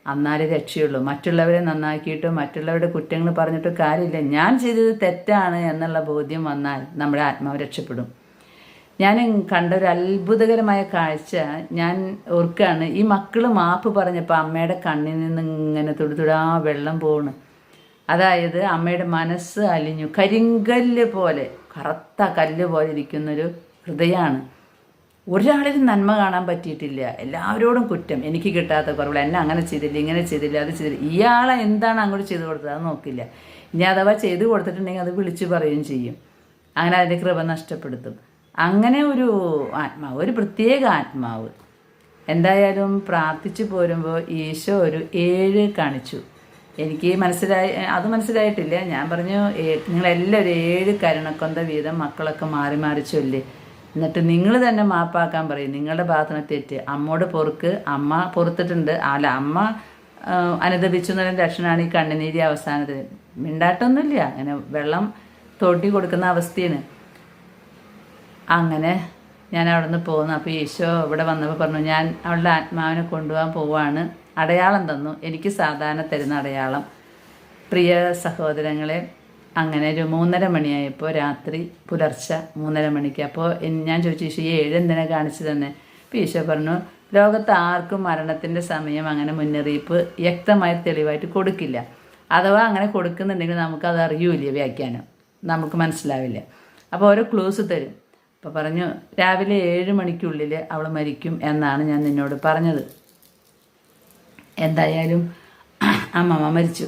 അന്നാലേ രക്ഷയുള്ളൂ. മറ്റുള്ളവരെ നന്നാക്കിയിട്ടോ മറ്റുള്ളവരുടെ കുറ്റങ്ങൾ പറഞ്ഞിട്ടോ കാര്യമില്ല. ഞാൻ ചെയ്തത് തെറ്റാണ് എന്നുള്ള ബോധ്യം വന്നാൽ നമ്മുടെ ആത്മാവ് രക്ഷപ്പെടും. ഞാൻ കണ്ട ഒരു അത്ഭുതകരമായ കാഴ്ച ഞാൻ ഓർക്കുകയാണ്. ഈ മക്കൾ മാപ്പ് പറഞ്ഞപ്പോൾ അമ്മയുടെ കണ്ണിൽ നിന്ന് ഇങ്ങനെ തുടുതുടാ വെള്ളം പോണ്. അതായത് അമ്മയുടെ മനസ്സ് അലിഞ്ഞു. കരിങ്കല്ല് പോലെ കറുത്ത കല്ല് പോലെ ഇരിക്കുന്നൊരു ഹൃദയമാണ് ഒരാളിലും നന്മ കാണാൻ പറ്റിയിട്ടില്ല. എല്ലാവരോടും കുറ്റം. എനിക്ക് കിട്ടാത്ത കുറവുകൾ. എന്നെ അങ്ങനെ ചെയ്തില്ല ഇങ്ങനെ ചെയ്തില്ല അത് ചെയ്തില്ല. ഇയാളെ എന്താണ് അങ്ങോട്ട് ചെയ്തു കൊടുത്തത്? അത് നോക്കില്ല. ഇനി അഥവാ ചെയ്തു കൊടുത്തിട്ടുണ്ടെങ്കിൽ അത് വിളിച്ചു പറയുകയും ചെയ്യും. അങ്ങനെ അതിന്റെ കൃപ നഷ്ടപ്പെടുത്തും. അങ്ങനെ ഒരു ആത്മാവ് ഒരു പ്രത്യേക ആത്മാവ്. എന്തായാലും പ്രാർത്ഥിച്ചു പോരുമ്പോൾ ഈശോ ഒരു ഏഴ് കാണിച്ചു. എനിക്ക് മനസ്സിലായി അത് മനസ്സിലായിട്ടില്ല. ഞാൻ പറഞ്ഞു "ഏ- നിങ്ങളെല്ലാവരും ഏഴ് കരുണക്കൊന്ത വീതം മക്കളൊക്കെ മാറി മാറി ചൊല്ലി. എന്നിട്ട് നിങ്ങൾ തന്നെ മാപ്പാക്കാൻ പറയും. നിങ്ങളുടെ ഭാഗത്തിന് തെറ്റ്. അമ്മോട് പൊറുക്ക്. അമ്മ പൊറുത്തിട്ടുണ്ട്. അല്ല അമ്മ അനുദപിച്ചു എന്നുള്ള ലക്ഷണമാണ് ഈ കണ്ണുനീരി അവസാനത്തിൽ മിണ്ടാട്ടൊന്നുമില്ല. അങ്ങനെ വെള്ളം തോട്ടി കൊടുക്കുന്ന അവസ്ഥയാണ്. അങ്ങനെ ഞാൻ അവിടെ നിന്ന് പോകുന്നു അപ്പോൾ ഈശോ ഇവിടെ വന്നപ്പോൾ പറഞ്ഞു ഞാൻ അവളുടെ ആത്മാവിനെ കൊണ്ടുപോകാൻ പോവാണ്. അടയാളം തന്നു. എനിക്ക് സാധാരണ തരുന്ന അടയാളം. പ്രിയ സഹോദരങ്ങളെ അങ്ങനെ ഒരു മൂന്നര മണിയായപ്പോൾ രാത്രി പുലർച്ചെ മൂന്നര മണിക്ക്. അപ്പോൾ ഞാൻ ചോദിച്ചു ഈശോ ഈ ഏഴ് എന്തിനാ കാണിച്ചു തന്നെ അപ്പോൾ ഈശോ പറഞ്ഞു ലോകത്ത് ആർക്കും മരണത്തിന്റെ സമയം അങ്ങനെ മുന്നറിയിപ്പ് വ്യക്തമായി തെളിവായിട്ട് കൊടുക്കില്ല. അഥവാ അങ്ങനെ കൊടുക്കുന്നുണ്ടെങ്കിൽ നമുക്കത് അറിയൂല വ്യാഖ്യാനം? നമുക്ക് മനസ്സിലാവില്ല. അപ്പോൾ ഓരോ ക്ലൂസ് തരും. അപ്പോൾ പറഞ്ഞു രാവിലെ ഏഴ് മണിക്കുള്ളിൽ അവൾ മരിക്കും എന്നാണ് ഞാൻ നിന്നോട് പറഞ്ഞത്. എന്തായാലും അമ്മമ്മ മരിച്ചു.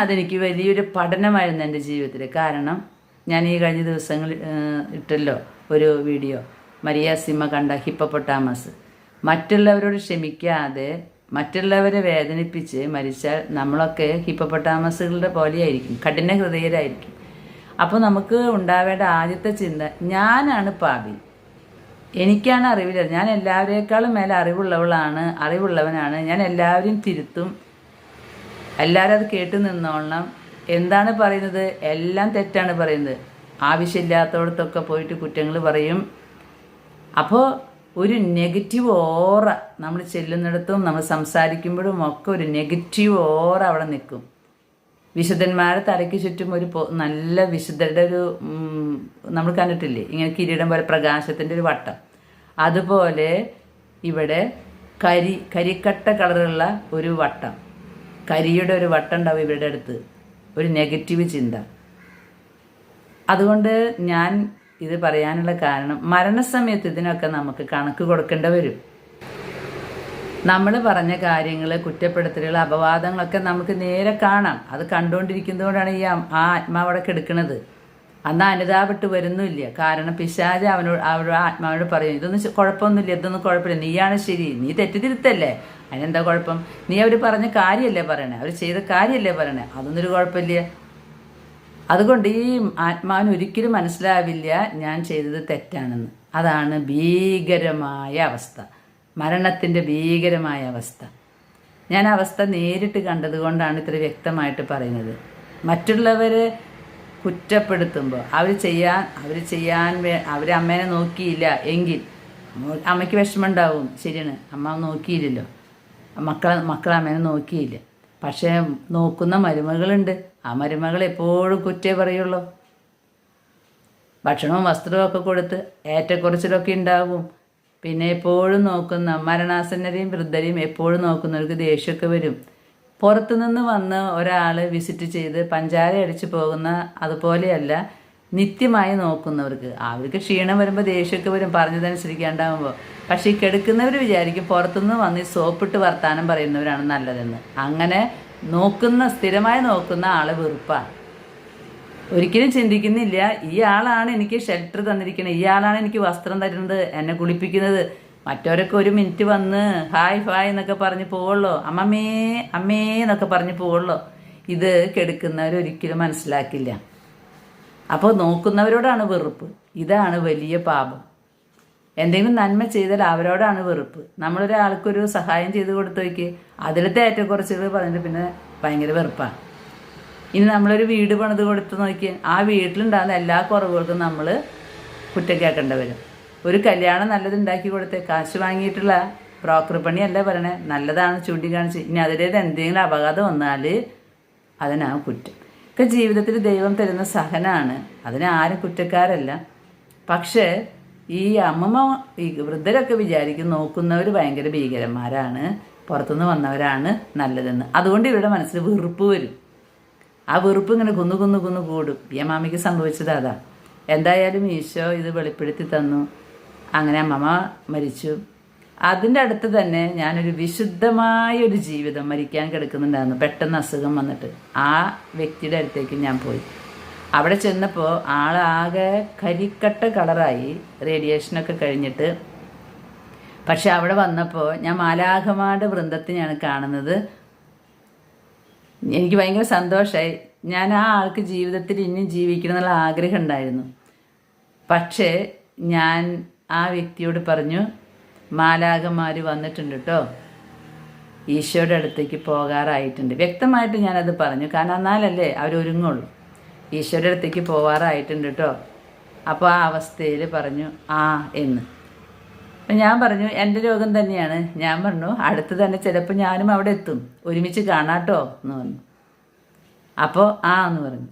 അതെനിക്ക് വലിയൊരു പഠനമായിരുന്നു എന്റെ ജീവിതത്തിൽ കാരണം ഞാൻ ഈ കഴിഞ്ഞ ദിവസങ്ങളിൽ ഇട്ടല്ലോ ഒരു വീഡിയോ. മരിയ സിമ കണ്ട ഹിപ്പപ്പൊട്ടാമസ്. മറ്റുള്ളവരോട് ക്ഷമിക്കാതെ മറ്റുള്ളവരെ വേദനിപ്പിച്ച് മരിച്ചാൽ നമ്മളൊക്കെ ഹിപ്പപ്പൊട്ടാമസുകളുടെ പോലെയായിരിക്കും. കഠിന ഹൃദയരായിരിക്കും. അപ്പോൾ നമുക്ക് ഉണ്ടാവേണ്ട ആദ്യത്തെ ചിന്ത ഞാനാണ് പാപി. എനിക്കാണ് അറിവില്ല ഞാൻ എല്ലാവരേക്കാളും മേലെ അറിവുള്ളവളാണ് അറിവുള്ളവനാണ്. ഞാൻ എല്ലാവരെയും തിരുത്തും. എല്ലാവരും അത് കേട്ട് നിന്നോളണം. എന്താണ് പറയുന്നത്? എല്ലാം തെറ്റാണ് പറയുന്നത്. ആവശ്യമില്ലാത്തടത്തൊക്കെ പോയിട്ട് കുറ്റങ്ങൾ പറയും. അപ്പോൾ ഒരു നെഗറ്റീവ് ഓറ നമ്മൾ ചെല്ലുന്നിടത്തും നമ്മൾ സംസാരിക്കുമ്പോഴും ഒക്കെ ഒരു നെഗറ്റീവ് ഓറ അവിടെ നിൽക്കും. വിശുദ്ധന്മാരെ തലയ്ക്ക് ചുറ്റും ഒരു നല്ല വിശുദ്ധരുടെ ഒരു നമ്മൾ കണ്ടിട്ടില്ലേ? ഇങ്ങനെ കിരീടം പോലെ പ്രകാശത്തിന്റെ ഒരു വട്ടം. അതുപോലെ ഇവിടെ കരി കരിക്കട്ട കളറുള്ള ഒരു വട്ടം. കരിയുടെ ഒരു വട്ടം ഉണ്ടാവും ഇവരുടെ അടുത്ത്. ഒരു നെഗറ്റീവ് ചിന്ത. അതുകൊണ്ട് ഞാൻ ഇത് പറയാനുള്ള കാരണം മരണസമയത്ത് ഇതിനൊക്കെ നമുക്ക് കണക്ക് കൊടുക്കേണ്ടി വരും. നമ്മൾ പറഞ്ഞ കാര്യങ്ങൾ കുറ്റപ്പെടുത്തലുകൾ അപവാദങ്ങളൊക്കെ നമുക്ക് നേരെ കാണാം. അത് കണ്ടുകൊണ്ടിരിക്കുന്നതുകൊണ്ടാണ് ഈ ആ- ആത്മാവടെ കെടുക്കുന്നത്. അന്ന് അനുതാപിട്ട് വരുന്നില്ല കാരണം പിശാജ് അവനോട് അവരുടെ ആത്മാവിനോട് പറയും ഇതൊന്നും കുഴപ്പമൊന്നുമില്ല ഇതൊന്നും കുഴപ്പമില്ല. നീയാണ് ശരി. നീ തെറ്റിതിരുത്തല്ലേ അതിനെന്താ കുഴപ്പം? നീ അവർ പറഞ്ഞ കാര്യമല്ലേ പറയണേ? അവർ ചെയ്ത കാര്യമല്ലേ പറയണേ? അതൊന്നും ഒരു കുഴപ്പമില്ല. അതുകൊണ്ട് ഈ ആത്മാവിന് ഒരിക്കലും മനസ്സിലാവില്ല ഞാൻ ചെയ്തത് തെറ്റാണെന്ന്. അതാണ് ഭീകരമായ അവസ്ഥ. മരണത്തിന്റെ ഭീകരമായ അവസ്ഥ. ഞാൻ അവസ്ഥ നേരിട്ട് കണ്ടതുകൊണ്ടാണ് ഇത്ര വ്യക്തമായിട്ട് പറയുന്നത്. മറ്റുള്ളവരെ കുറ്റപ്പെടുത്തുമ്പോൾ അവർ ചെയ്യാൻ അവർ ചെയ്യാൻ അവർ അമ്മേനെ നോക്കിയില്ല എങ്കിൽ അമ്മയ്ക്ക് വിഷമമുണ്ടാവും. ശരിയാണ്. അമ്മ നോക്കിയില്ലല്ലോ. മക്കളെ മക്കൾ അമ്മേനെ നോക്കിയില്ല. പക്ഷേ നോക്കുന്ന മരുമകളുണ്ട്. ആ മരുമകൾ എപ്പോഴും കുറ്റേ പറയുള്ളൂ. ഭക്ഷണവും വസ്ത്രവും ഒക്കെ കൊടുത്ത് ഏറ്റക്കുറച്ചിലൊക്കെ ഉണ്ടാകും പിന്നെ എപ്പോഴും നോക്കുന്ന മരണാസന്നരെയും വൃദ്ധരെയും എപ്പോഴും നോക്കുന്നവർക്ക് ദേഷ്യമൊക്കെ വരും. പുറത്തുനിന്ന് വന്ന് ഒരാൾ വിസിറ്റ് ചെയ്ത് പഞ്ചാര അടിച്ച് പോകുന്ന അതുപോലെയല്ല നിത്യമായി നോക്കുന്നവർക്ക്. അവർക്ക് ക്ഷീണം വരുമ്പോൾ ദേഷ്യമൊക്കെ വരും പറഞ്ഞതനുസരിക്കാണ്ടാവുമ്പോൾ പക്ഷേ ഈ കെടുക്കുന്നവർ വിചാരിക്കും പുറത്തുനിന്ന് വന്ന് ഈ സോപ്പിട്ട് വർത്താനം പറയുന്നവരാണ് നല്ലതെന്ന്. അങ്ങനെ നോക്കുന്ന സ്ഥിരമായി നോക്കുന്ന ആൾ വെറുപ്പാണ് ഒരിക്കലും ചിന്തിക്കുന്നില്ല. ഈ ആളാണ് എനിക്ക് ഷെൽട്ടർ തന്നിരിക്കുന്നത് ഇയാളാണ് എനിക്ക് വസ്ത്രം തരുന്നത് എന്നെ കുളിപ്പിക്കുന്നത്. മറ്റവരൊക്കെ ഒരു മിനിറ്റ് വന്ന് ഹായ് ഹായ് എന്നൊക്കെ പറഞ്ഞ് പോവുള്ളൂ. അമ്മമ്മേ അമ്മേ എന്നൊക്കെ പറഞ്ഞ് പോവുള്ളൂ. ഇത് കെടുക്കുന്നവർ ഒരിക്കലും മനസ്സിലാക്കില്ല. അപ്പോൾ നോക്കുന്നവരോടാണ് വെറുപ്പ്. ഇതാണ് വലിയ പാപം. എന്തെങ്കിലും നന്മ ചെയ്താൽ അവരോടാണ് വെറുപ്പ്. നമ്മളൊരാൾക്കൊരു സഹായം ചെയ്ത് കൊടുത്തു നോക്കി അതിലത്തെ ഏറ്റക്കുറച്ചുകൾ പറഞ്ഞിട്ട് പിന്നെ ഭയങ്കര വെറുപ്പാണ് ഇനി നമ്മളൊരു വീട് പണിത് കൊടുത്ത് നോക്കി ആ വീട്ടിലുണ്ടാകുന്ന എല്ലാ കുറവുകൾക്കും നമ്മൾ കുറ്റക്കേക്കേണ്ട വരും. ഒരു കല്യാണം നല്ലതുണ്ടാക്കി കൊടുത്ത്. കാശ് വാങ്ങിയിട്ടുള്ള ബ്രോക്കർ പണിയല്ല പറയണേ. നല്ലതാണ് ചൂണ്ടിക്കാണിച്ച്. ഇനി അതിലേത് എന്തെങ്കിലും അപകടം വന്നാൽ അതിനാണ് കുറ്റം. ഒക്കെ ജീവിതത്തിൽ ദൈവം തരുന്ന സഹനാണ്. അതിന് ആരും കുറ്റക്കാരല്ല. പക്ഷേ ഈ അമ്മമ്മ ഈ വൃദ്ധരൊക്കെ വിചാരിക്കും നോക്കുന്നവർ ഭയങ്കര ഭീകരന്മാരാണ്. പുറത്തുനിന്ന് വന്നവരാണ് നല്ലതെന്ന്. അതുകൊണ്ട് ഇവരുടെ മനസ്സിൽ വെറുപ്പ് വരും. ആ വെറുപ്പ് ഇങ്ങനെ കുന്നു കുന്നു കുന്നു കൂടും. ഈ അമ്മാമ്മയ്ക്ക് സംഭവിച്ചത് അതാ. എന്തായാലും ഈശോ ഇത് വെളിപ്പെടുത്തി തന്നു. അങ്ങനെ അമ്മമ്മ മരിച്ചു. അതിന്റെ അടുത്ത് തന്നെ ഞാനൊരു വിശുദ്ധമായ ഒരു ജീവിതം മരിക്കാൻ കിടക്കുന്നുണ്ടായിരുന്നു. പെട്ടെന്ന് അസുഖം വന്നിട്ട്. ആ വ്യക്തിയുടെ അടുത്തേക്ക് ഞാൻ പോയി. അവിടെ ചെന്നപ്പോൾ ആളാകെ കരിക്കട്ട കളറായി. റേഡിയേഷനൊക്കെ കഴിഞ്ഞിട്ട്. പക്ഷെ അവിടെ വന്നപ്പോൾ ഞാൻ മാലാഹമാരുടെ വൃന്ദത്തിനെയാണ് കാണുന്നത്. എനിക്ക് ഭയങ്കര സന്തോഷമായി ഞാൻ ആ ആൾക്ക് ജീവിതത്തിൽ ഇനിയും ജീവിക്കണം എന്നുള്ള ആഗ്രഹം ഉണ്ടായിരുന്നു. പക്ഷേ ഞാൻ ആ വ്യക്തിയോട് പറഞ്ഞു മാലാകന്മാർ വന്നിട്ടുണ്ട് കേട്ടോ ഈശോയുടെ അടുത്തേക്ക് പോകാറായിട്ടുണ്ട്. വ്യക്തമായിട്ട് ഞാനത് പറഞ്ഞു. കാരണം എന്നാലല്ലേ അവരൊരുങ്ങുള്ളൂ ഈശോയുടെ അടുത്തേക്ക് പോകാറായിട്ടുണ്ട് കേട്ടോ അപ്പോൾ ആ അവസ്ഥയിൽ പറഞ്ഞു ആ എന്ന്. ഞാൻ പറഞ്ഞു എന്റെ രോഗം തന്നെയാണ്. ഞാൻ പറഞ്ഞു അടുത്ത് തന്നെ ചിലപ്പോൾ ഞാനും അവിടെ എത്തും. ഒരുമിച്ച് കാണാട്ടോ. എന്ന് പറഞ്ഞു. അപ്പോൾ ആ എന്ന് പറഞ്ഞു.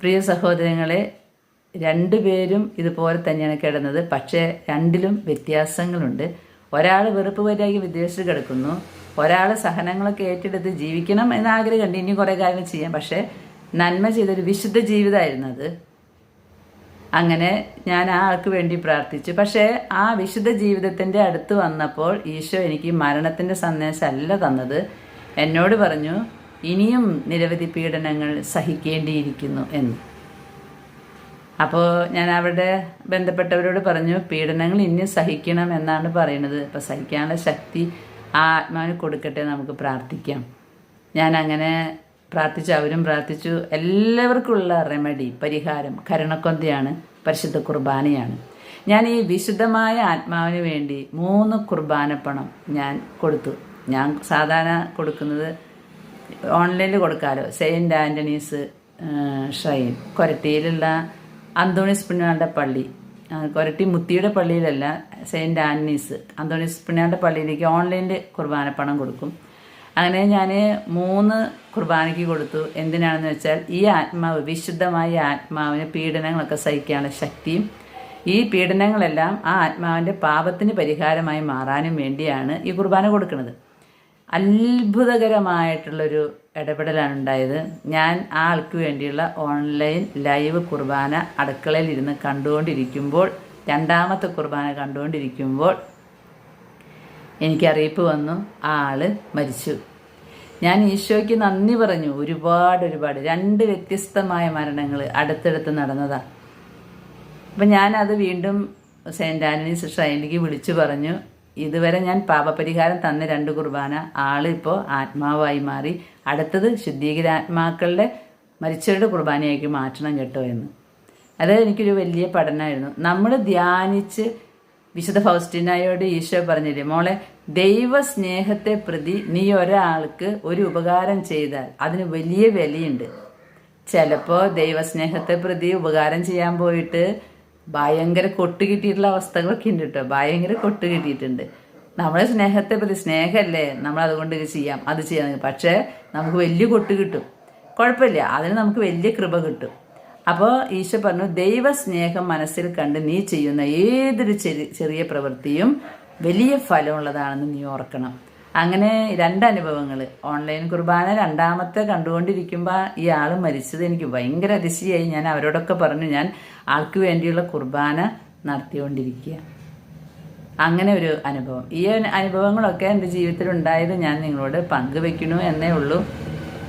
പ്രിയ സഹോദരങ്ങളെ രണ്ടുപേരും ഇതുപോലെ തന്നെയാണ് കിടന്നത്. പക്ഷേ രണ്ടിലും വ്യത്യാസങ്ങളുണ്ട്. ഒരാൾ വെറുപ്പ് വരാക്കി വിദേശത്ത് കിടക്കുന്നു. ഒരാൾ സഹനങ്ങളൊക്കെ ഏറ്റെടുത്ത് ജീവിക്കണം എന്ന ആഗ്രഹമുണ്ട് ഇനി കുറേ കാര്യങ്ങൾ ചെയ്യാം. പക്ഷേ നന്മ ചെയ്തൊരു വിശുദ്ധ ജീവിതമായിരുന്നു അത്. അങ്ങനെ ഞാൻ ആ ആൾക്ക് വേണ്ടി പ്രാർത്ഥിച്ചു. പക്ഷേ ആ വിശുദ്ധ ജീവിതത്തിന്റെ അടുത്ത് വന്നപ്പോൾ ഈശോ എനിക്ക് മരണത്തിന്റെ സന്ദേശമല്ല തന്നത്. എന്നോട് പറഞ്ഞു ഇനിയും നിരവധി പീഡനങ്ങൾ സഹിക്കേണ്ടിയിരിക്കുന്നു എന്ന്. അപ്പോൾ ഞാൻ അവരുടെ ബന്ധപ്പെട്ടവരോട് പറഞ്ഞു പീഡനങ്ങൾ ഇനിയും സഹിക്കണം എന്നാണ് പറയുന്നത്. അപ്പോൾ സഹിക്കാനുള്ള ശക്തി ആ ആത്മാവിന് കൊടുക്കട്ടെ നമുക്ക് പ്രാർത്ഥിക്കാം. ഞാൻ അങ്ങനെ പ്രാർത്ഥിച്ചു അവരും പ്രാർത്ഥിച്ചു. എല്ലാവർക്കുമുള്ള റെമഡി പരിഹാരം കരുണക്കൊന്തയാണ് പരിശുദ്ധ കുർബാനയാണ്. ഞാൻ ഈ വിശുദ്ധമായ ആത്മാവിന് വേണ്ടി മൂന്ന് കുർബാന പണം ഞാൻ കൊടുത്തു. ഞാൻ സാധാരണ കൊടുക്കുന്നത് ഓൺലൈനിൽ കൊടുക്കാമല്ലോ സെയിന്റ് ആന്റണീസ് ഷ്രൈൻ. കൊരട്ടിയിലുള്ള അന്തോണീസ് പുണ്യാളുടെ പള്ളി. കൊരട്ടി മുത്തിയുടെ പള്ളിയിലല്ല സെയിന്റ് ആന്റണീസ് അന്തോണീസ് പുണ്യാളുടെ പള്ളിയിലേക്ക് ഓൺലൈനിൽ കുർബാന പണം കൊടുക്കും. അങ്ങനെ ഞാൻ മൂന്ന് കുർബാനയ്ക്ക് കൊടുത്തു. എന്തിനാണെന്ന് വെച്ചാൽ ഈ ആത്മാവ് വിശുദ്ധമായ ആത്മാവിന് പീഡനങ്ങളൊക്കെ സഹിക്കാനുള്ള ശക്തിയും ഈ പീഡനങ്ങളെല്ലാം ആ ആത്മാവിന്റെ പാപത്തിന് പരിഹാരമായി മാറാനും വേണ്ടിയാണ് ഈ കുർബാന കൊടുക്കുന്നത്. അത്ഭുതകരമായിട്ടുള്ളൊരു ഇടപെടലാണ് ഉണ്ടായത്. ഞാൻ ആ ആൾക്ക് വേണ്ടിയുള്ള ഓൺലൈൻ ലൈവ് കുർബാന അടുക്കളയിൽ ഇരുന്ന് കണ്ടുകൊണ്ടിരിക്കുമ്പോൾ രണ്ടാമത്തെ കുർബാന കണ്ടുകൊണ്ടിരിക്കുമ്പോൾ എനിക്ക് അറിയിപ്പ് വന്നു. ആ ആൾ മരിച്ചു. ഞാൻ ഈശോയ്ക്ക് നന്ദി പറഞ്ഞു. ഒരുപാട് ഒരുപാട്. രണ്ട് വ്യത്യസ്തമായ മരണങ്ങൾ അടുത്തടുത്ത് നടന്നതാണ് അപ്പം ഞാനത് വീണ്ടും സെയിന്റ് ആന്റണീസ് ഷൈനിക്ക് വിളിച്ചു പറഞ്ഞു. ഇതുവരെ ഞാൻ പാപപരിഹാരം തന്ന രണ്ട് കുർബാന ആളിപ്പോൾ ആത്മാവായി മാറി. അടുത്തത് ശുദ്ധീകരാത്മാക്കളുടെ മരിച്ചവരുടെ കുർബാനയാക്കി മാറ്റണം കേട്ടോ എന്ന്. അത് എനിക്കൊരു വലിയ പഠനമായിരുന്നു നമ്മൾ ധ്യാനിച്ച് വിശുദ്ധ ഫൗസ്റ്റിനായോട് ഈശോ പറഞ്ഞില്ലേ മോളെ ദൈവ സ്നേഹത്തെ പ്രതി നീ ഒരാൾക്ക് ഒരു ഉപകാരം ചെയ്താൽ അതിന് വലിയ വിലയുണ്ട്. ചിലപ്പോൾ ദൈവസ്നേഹത്തെ പ്രതി ഉപകാരം ചെയ്യാൻ പോയിട്ട് ഭയങ്കര കൊട്ട് കിട്ടിയിട്ടുള്ള അവസ്ഥകളൊക്കെ ഉണ്ട് കേട്ടോ ഭയങ്കര കൊട്ട് കിട്ടിയിട്ടുണ്ട്. നമ്മളെ സ്നേഹത്തെ പ്രതി സ്നേഹമല്ലേ നമ്മൾ അതുകൊണ്ട് ഇത് ചെയ്യാം അത് ചെയ്യാൻ പക്ഷേ നമുക്ക് വലിയ കൊട്ട് കിട്ടും. കുഴപ്പമില്ല. അതിന് നമുക്ക് വലിയ കൃപ കിട്ടും. അപ്പോൾ ഈശോ പറഞ്ഞു ദൈവസ്നേഹം മനസ്സിൽ കണ്ട് നീ ചെയ്യുന്ന ഏതൊരു ചെറിയ പ്രവൃത്തിയും വലിയ ഫലമുള്ളതാണെന്ന് നീ ഓർക്കണം. അങ്ങനെ രണ്ട് അനുഭവങ്ങൾ ഓൺലൈൻ കുർബാന രണ്ടാമത്തെ കണ്ടുകൊണ്ടിരിക്കുമ്പോൾ ഈ ആൾ മരിച്ചത് എനിക്ക് ഭയങ്കര അതിശയായി. ഞാൻ അവരോടൊക്കെ പറഞ്ഞു ഞാൻ ആൾക്ക് വേണ്ടിയുള്ള കുർബാന നടത്തിക്കൊണ്ടിരിക്കുക അങ്ങനെ ഒരു അനുഭവം. ഈ അനുഭവങ്ങളൊക്കെ എന്റെ ജീവിതത്തിൽ ഉണ്ടായത് ഞാൻ നിങ്ങളോട് പങ്കുവെക്കണു എന്നേ ഉള്ളൂ.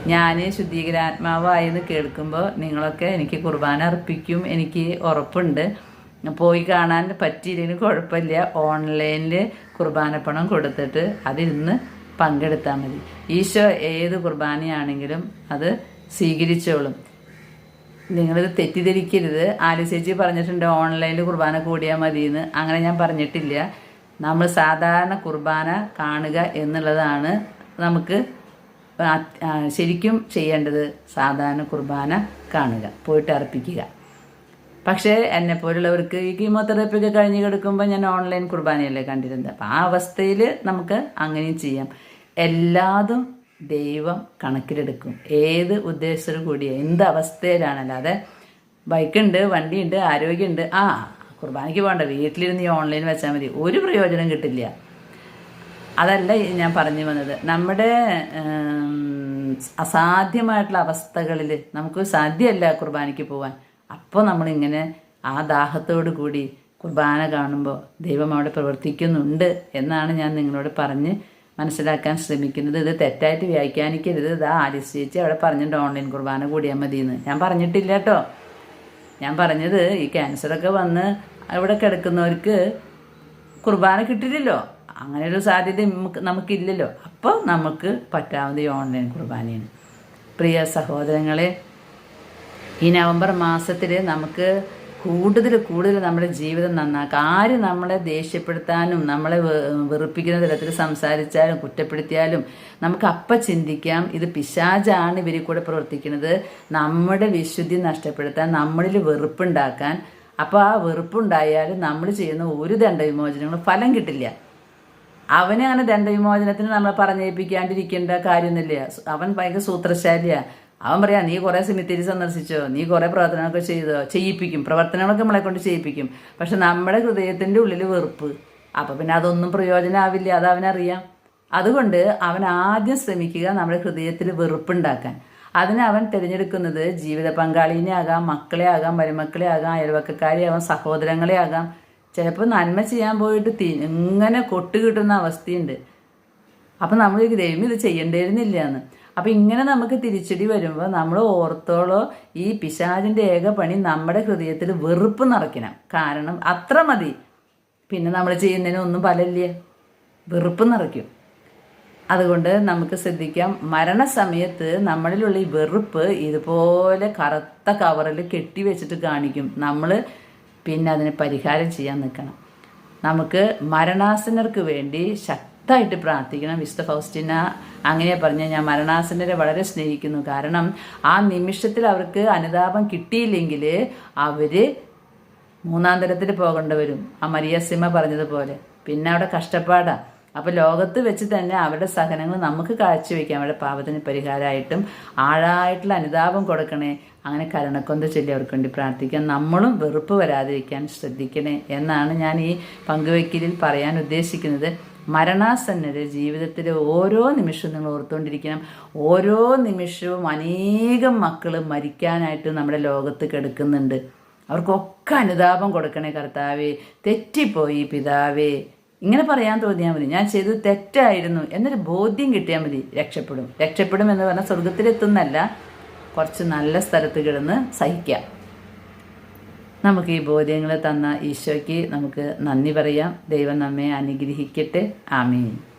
ഞാൻ ശുദ്ധീകരാത്മാവായി എന്ന് കേൾക്കുമ്പോൾ നിങ്ങളൊക്കെ എനിക്ക് കുർബാന അർപ്പിക്കും എനിക്ക് ഉറപ്പുണ്ട്. പോയി കാണാൻ പറ്റിയില്ലെങ്കിൽ കുഴപ്പമില്ല. ഓൺലൈനിൽ കുർബാന പണം കൊടുത്തിട്ട് അതിരുന്ന് പങ്കെടുത്താൽ മതി. ഈശോ ഏത് കുർബാനയാണെങ്കിലും അത് സ്വീകരിച്ചോളും. നിങ്ങളിത് തെറ്റിദ്ധരിക്കരുത്. ആലു പറഞ്ഞിട്ടുണ്ട് ഓൺലൈനിൽ കുർബാന കൂടിയാൽ മതി എന്ന് അങ്ങനെ ഞാൻ പറഞ്ഞിട്ടില്ല. നമ്മൾ സാധാരണ കുർബാന കാണുക എന്നുള്ളതാണ് നമുക്ക് ശരിക്കും ചെയ്യേണ്ടത്. സാധാരണ കുർബാന കാണുക പോയിട്ട് അർപ്പിക്കുക. പക്ഷേ എന്നെ പോലുള്ളവർക്ക് ഈ കീമോതെറാപ്പി ഒക്കെ കഴിഞ്ഞ് കിടക്കുമ്പോൾ ഞാൻ ഓൺലൈൻ കുർബാനയല്ലേ കണ്ടിരുന്നത് അപ്പം ആ അവസ്ഥയിൽ നമുക്ക് അങ്ങനെയും ചെയ്യാം. എല്ലാതും ദൈവം കണക്കിലെടുക്കും. ഏത് ഉദ്ദേശത്തോടു കൂടിയ? എന്ത് അവസ്ഥയിലാണല്ലാതെ? ബൈക്കുണ്ട് വണ്ടിയുണ്ട് ആരോഗ്യമുണ്ട്. ആ കുർബാനയ്ക്ക് പോകണ്ട. വീട്ടിലിരുന്ന് ഈ ഓൺലൈൻ വെച്ചാൽ മതി. ഒരു പ്രയോജനം കിട്ടില്ല. അതല്ല ഞാൻ പറഞ്ഞു വന്നത്. നമ്മുടെ അസാധ്യമായിട്ടുള്ള അവസ്ഥകളിൽ നമുക്ക് സാധ്യമല്ല കുർബാനയ്ക്ക് പോകാൻ അപ്പോൾ നമ്മളിങ്ങനെ ആ ദാഹത്തോടു കൂടി കുർബാന കാണുമ്പോൾ ദൈവം അവിടെ പ്രവർത്തിക്കുന്നുണ്ട് എന്നാണ് ഞാൻ നിങ്ങളോട് പറഞ്ഞ് മനസ്സിലാക്കാൻ ശ്രമിക്കുന്നത്. ഇത് തെറ്റായിട്ട് വ്യാഖ്യാനിക്കരുത്. ഇതാ ആലിസ് അവിടെ പറഞ്ഞിട്ടുണ്ട് ഓൺലൈൻ കുർബാന കൂടിയാൽ മതിയെന്ന്. ഞാൻ പറഞ്ഞിട്ടില്ല കേട്ടോ. ഞാൻ പറഞ്ഞത് ഈ ക്യാൻസറൊക്കെ വന്ന് അവിടെ കിടക്കുന്നവർക്ക് കുർബാന കിട്ടില്ലല്ലോ. അങ്ങനെ ഒരു സാധ്യത നമുക്ക് നമുക്കില്ലല്ലോ. അപ്പോൾ നമുക്ക് പറ്റാവുന്ന ഈ ഓൺലൈൻ കുർബാനയാണ്. പ്രിയ സഹോദരങ്ങളെ ഈ നവംബർ മാസത്തിൽ നമുക്ക് കൂടുതൽ കൂടുതൽ നമ്മുടെ ജീവിതം നന്നാക്കുക ആര് നമ്മളെ ദേഷ്യപ്പെടുത്താനും നമ്മളെ വെറുപ്പിക്കുന്ന തരത്തിൽ സംസാരിച്ചാലും കുറ്റപ്പെടുത്തിയാലും നമുക്ക് അപ്പം ചിന്തിക്കാം. ഇത് പിശാചാണ് ഇവരിൽ കൂടെ പ്രവർത്തിക്കുന്നത്. നമ്മുടെ വിശുദ്ധി നഷ്ടപ്പെടുത്താൻ നമ്മളിൽ വെറുപ്പുണ്ടാക്കാൻ. അപ്പോൾ ആ വെറുപ്പുണ്ടായാൽ നമ്മൾ ചെയ്യുന്ന ഒരു ദണ്ഡവിമോചനങ്ങളും ഫലം കിട്ടില്ല. അവനെ അങ്ങനെ ദണ്ഡവിമോചനത്തിന് നമ്മളെ പറഞ്ഞേൽപ്പിക്കാണ്ടിരിക്കേണ്ട കാര്യമൊന്നുമില്ല. അവൻ ഭയങ്കര സൂത്രശാലിയാ. അവൻ പറയാം നീ കുറെ സിമിത്തേരി സന്ദർശിച്ചോ? നീ കുറേ പ്രവർത്തനങ്ങളൊക്കെ ചെയ്തോ? ചെയ്യിപ്പിക്കും. പ്രവർത്തനങ്ങളൊക്കെ നമ്മളെ കൊണ്ട് ചെയ്യിപ്പിക്കും. പക്ഷെ നമ്മുടെ ഹൃദയത്തിന്റെ ഉള്ളിൽ വെറുപ്പ്. അപ്പൊ പിന്നെ അതൊന്നും പ്രയോജനമാവില്ല അത് അവനറിയാം. അതുകൊണ്ട് അവൻ ആദ്യം ശ്രമിക്കുക നമ്മുടെ ഹൃദയത്തിൽ വെറുപ്പുണ്ടാക്കാൻ. അതിന് അവൻ തിരഞ്ഞെടുക്കുന്നത് ജീവിത പങ്കാളിനെ ആകാം മക്കളെ ആകാം മരുമക്കളെ ആകാം അയൽവക്കക്കാരെ ആകാം സഹോദരങ്ങളെ ആകാം. ചിലപ്പോൾ നന്മ ചെയ്യാൻ പോയിട്ട് തി ഇങ്ങനെ കൊട്ടുകിട്ടുന്ന അവസ്ഥയുണ്ട്. അപ്പം നമ്മൾ ദൈവം ഇത് ചെയ്യേണ്ടിയിരുന്നില്ല എന്ന്. അപ്പം ഇങ്ങനെ നമുക്ക് തിരിച്ചടി വരുമ്പോൾ നമ്മൾ ഓർത്തോളോ ഈ പിശാചിന്റെ ഏക പണി നമ്മുടെ ഹൃദയത്തിൽ വെറുപ്പ് നിറയ്ക്കണം. കാരണം അത്ര മതി. പിന്നെ നമ്മൾ ചെയ്യുന്നതിനൊന്നും ഫലമില്ല. വെറുപ്പ് നിറയ്ക്കും. അതുകൊണ്ട് നമുക്ക് ശ്രദ്ധിക്കാം. മരണസമയത്ത് നമ്മളിലുള്ള ഈ വെറുപ്പ് ഇതുപോലെ കറുത്ത കവറിൽ കെട്ടി വെച്ചിട്ട് കാണിക്കും. നമ്മൾ പിന്നെ അതിന് പരിഹാരം ചെയ്യാൻ നിൽക്കണം. നമുക്ക് മരണാസനർക്ക് വേണ്ടി ശക്തമായിട്ട് പ്രാർത്ഥിക്കണം. വിശുദ്ധ ഫൗസ്റ്റിന അങ്ങനെ പറഞ്ഞ ഞാൻ മരണാസനരെ വളരെ സ്നേഹിക്കുന്നു. കാരണം ആ നിമിഷത്തിൽ അവർക്ക് അനുതാപം കിട്ടിയില്ലെങ്കിൽ അവർ മൂന്നാം തരത്തിൽ പോകേണ്ടി വരും. ആ മരിയസിമ പറഞ്ഞതുപോലെ. പിന്നെ അവിടെ കഷ്ടപ്പാടാണ് അപ്പോൾ ലോകത്ത് വെച്ച് തന്നെ അവരുടെ സഹനങ്ങൾ നമുക്ക് കാഴ്ചവെക്കാം. അവരുടെ പാപത്തിന് പരിഹാരമായിട്ടും ആഴായിട്ടുള്ള അനുതാപം കൊടുക്കണേ. അങ്ങനെ കരുണക്കൊന്ത ചൊല്ലി അവർക്ക് വേണ്ടി പ്രാർത്ഥിക്കാം. നമ്മളും വെറുപ്പ് വരാതിരിക്കാൻ ശ്രദ്ധിക്കണേ എന്നാണ് ഞാൻ ഈ പങ്കുവയ്ക്കലിൽ പറയാൻ ഉദ്ദേശിക്കുന്നത്. മരണാസന്നര് ജീവിതത്തിലെ ഓരോ നിമിഷവും നിങ്ങൾ ഓർത്തുകൊണ്ടിരിക്കണം ഓരോ നിമിഷവും അനേകം മക്കൾ മരിക്കാനായിട്ട് നമ്മുടെ ലോകത്ത് കിടക്കുന്നുണ്ട്. അവർക്കൊക്കെ അനുതാപം കൊടുക്കണേ കർത്താവേ. തെറ്റിപ്പോയി പിതാവേ. ഇങ്ങനെ പറയാൻ തോന്നിയാൽ മതി. ഞാൻ ചെയ്തത് തെറ്റായിരുന്നു. എന്നൊരു ബോധ്യം കിട്ടിയാൽ മതി. രക്ഷപ്പെടും. രക്ഷപ്പെടും എന്ന് പറഞ്ഞാൽ സ്വർഗത്തിലെത്തുന്നല്ല കുറച്ച് നല്ല സ്ഥലത്ത് കിടന്ന് സഹിക്കാം. നമുക്ക് ഈ ബോധ്യങ്ങൾ തന്ന ഈശോയ്ക്ക് നമുക്ക് നന്ദി പറയാം. ദൈവം നമ്മെ അനുഗ്രഹിക്കട്ടെ. ആമീൻ.